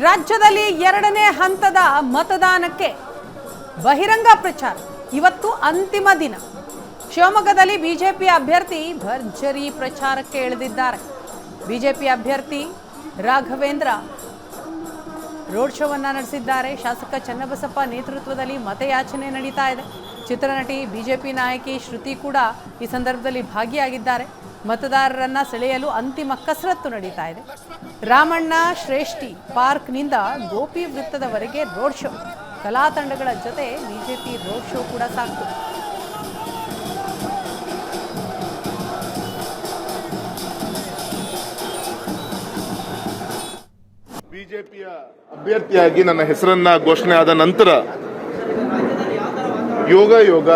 ರಾಜ್ಯದಲ್ಲಿ ಎರಡನೇ ಹಂತದ ಮತದಾನಕ್ಕೆ ಬಹಿರಂಗ ಪ್ರಚಾರ. ಇವತ್ತು ಅಂತಿಮ ದಿನ. ಶಿವಮೊಗ್ಗದಲ್ಲಿ ಬಿಜೆಪಿ ಅಭ್ಯರ್ಥಿ ಭರ್ಜರಿ ಪ್ರಚಾರಕ್ಕೆ ಇಳಿದಿದ್ದಾರೆ. ಬಿಜೆಪಿ ಅಭ್ಯರ್ಥಿ ರಾಘವೇಂದ್ರ ರೋಡ್ ಶೋವನ್ನು ನಡೆಸಿದ್ದಾರೆ. ಶಾಸಕ ಚನ್ನಬಸಪ್ಪ ನೇತೃತ್ವದಲ್ಲಿ ಮತಯಾಚನೆ ನಡೀತಾ ಇದೆ. ಚಿತ್ರನಟಿ ಬಿಜೆಪಿ ನಾಯಕಿ ಶ್ರುತಿ ಕೂಡ ಈ ಸಂದರ್ಭದಲ್ಲಿ ಭಾಗಿಯಾಗಿದ್ದಾರೆ. ಮತದಾರರನ್ನ ಸೆಳೆಯಲು ಅಂತಿಮ ಕಸರತ್ತು ನಡೀತಾ ಇದೆ. ರಾಮಣ್ಣ ಶ್ರೇಷ್ಠಿ ಪಾರ್ಕ್ನಿಂದ ಗೋಪಿ ವೃತ್ತದವರೆಗೆ ರೋಡ್ ಶೋ. ಕಲಾ ತಂಡಗಳ ಜೊತೆ ಬಿಜೆಪಿ ರೋಡ್ ಶೋ ಕೂಡ ಸಾಕ್ತು. ಬಿಜೆಪಿಯ ಅಭ್ಯರ್ಥಿಯಾಗಿ ನನ್ನ ಹೆಸರನ್ನ ಘೋಷಣೆ ಆದ ನಂತರ ಯೋಗ ಯೋಗ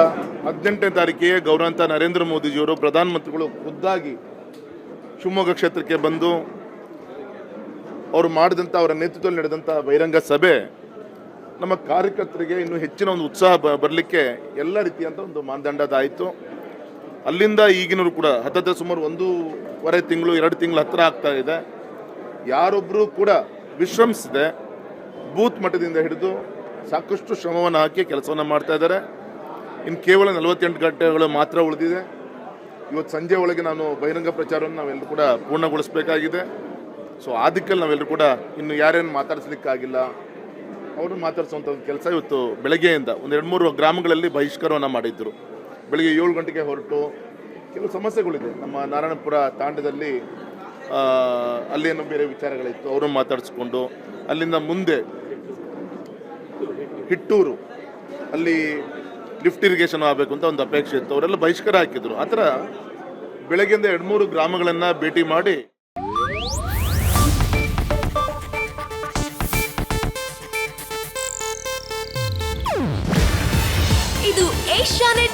ಹದಿನೆಂಟನೇ ತಾರೀಕಿಗೆ ಗೌರವಂತ ನರೇಂದ್ರ ಮೋದಿಜಿಯವರು ಪ್ರಧಾನಮಂತ್ರಿಗಳು ಖುದ್ದಾಗಿ ಶಿವಮೊಗ್ಗ ಕ್ಷೇತ್ರಕ್ಕೆ ಬಂದು ಅವರು ಮಾಡಿದಂಥ ಅವರ ನೇತೃತ್ವದಲ್ಲಿ ನಡೆದಂಥ ಬಹಿರಂಗ ಸಭೆ ನಮ್ಮ ಕಾರ್ಯಕರ್ತರಿಗೆ ಇನ್ನೂ ಹೆಚ್ಚಿನ ಒಂದು ಉತ್ಸಾಹ ಬರಲಿಕ್ಕೆ ಎಲ್ಲ ರೀತಿಯಂಥ ಒಂದು ಮಾನದಂಡದಾಯಿತು. ಅಲ್ಲಿಂದ ಈಗಿನವರು ಕೂಡ ಹತ್ತತ್ರ ಸುಮಾರು ಒಂದೂವರೆ ತಿಂಗಳು, ಎರಡು ತಿಂಗಳು ಹತ್ತಿರ ಆಗ್ತಾ ಇದೆ. ಯಾರೊಬ್ಬರೂ ಕೂಡ ವಿಶ್ರಮಿಸದೆ, ಬೂತ್ ಮಟ್ಟದಿಂದ ಹಿಡಿದು ಸಾಕಷ್ಟು ಶ್ರಮವನ್ನು ಹಾಕಿ ಕೆಲಸವನ್ನು ಮಾಡ್ತಾ ಇದ್ದಾರೆ. ಇನ್ನು ಕೇವಲ ನಲವತ್ತೆಂಟು ಗಂಟೆಗಳು ಮಾತ್ರ ಉಳಿದಿದೆ. ಇವತ್ತು ಸಂಜೆ ಒಳಗೆ ನಾನು ಬಹಿರಂಗ ಪ್ರಚಾರವನ್ನು ನಾವೆಲ್ಲರೂ ಕೂಡ ಪೂರ್ಣಗೊಳಿಸಬೇಕಾಗಿದೆ. ಸೊ ಆ ನಾವೆಲ್ಲರೂ ಕೂಡ ಇನ್ನು ಯಾರೇನು ಮಾತಾಡಿಸ್ಲಿಕ್ಕಾಗಿಲ್ಲ. ಅವರು ಮಾತಾಡಿಸುವಂಥ ಒಂದು ಕೆಲಸ ಇವತ್ತು ಬೆಳಗ್ಗೆಯಿಂದ ಒಂದು ಎರಡು ಮೂರು ಗ್ರಾಮಗಳಲ್ಲಿ ಬಹಿಷ್ಕಾರವನ್ನು ಮಾಡಿದ್ದರು ಬೆಳಗ್ಗೆ ಏಳು ಗಂಟೆಗೆ ಹೊರಟು ಕೆಲವು ಸಮಸ್ಯೆಗಳಿದೆ. ನಮ್ಮ ನಾರಾಯಣಪುರ ತಾಂಡದಲ್ಲಿ ಅಲ್ಲೇನೋ ಬೇರೆ ವಿಚಾರಗಳಿತ್ತು. ಅವರು ಮಾತಾಡಿಸ್ಕೊಂಡು ಅಲ್ಲಿಂದ ಮುಂದೆ ಹಿಟ್ಟೂರು, ಅಲ್ಲಿ ಲಿಫ್ಟ್ ಇರಿಗೇಷನ್ ಆಗಬೇಕು ಅಂತ ಒಂದು ಅಪೇಕ್ಷೆ ಇತ್ತು. ಅವರೆಲ್ಲ ಬಹಿಷ್ಕಾರ ಹಾಕಿದ್ರು. ಆ ಥರ ಬೆಳಗ್ಗೆಯಿಂದ ಎರಡು ಮೂರು ಗ್ರಾಮಗಳನ್ನು ಭೇಟಿ ಮಾಡಿ ಇದು ಏಷ್ಯಾನೆಟ್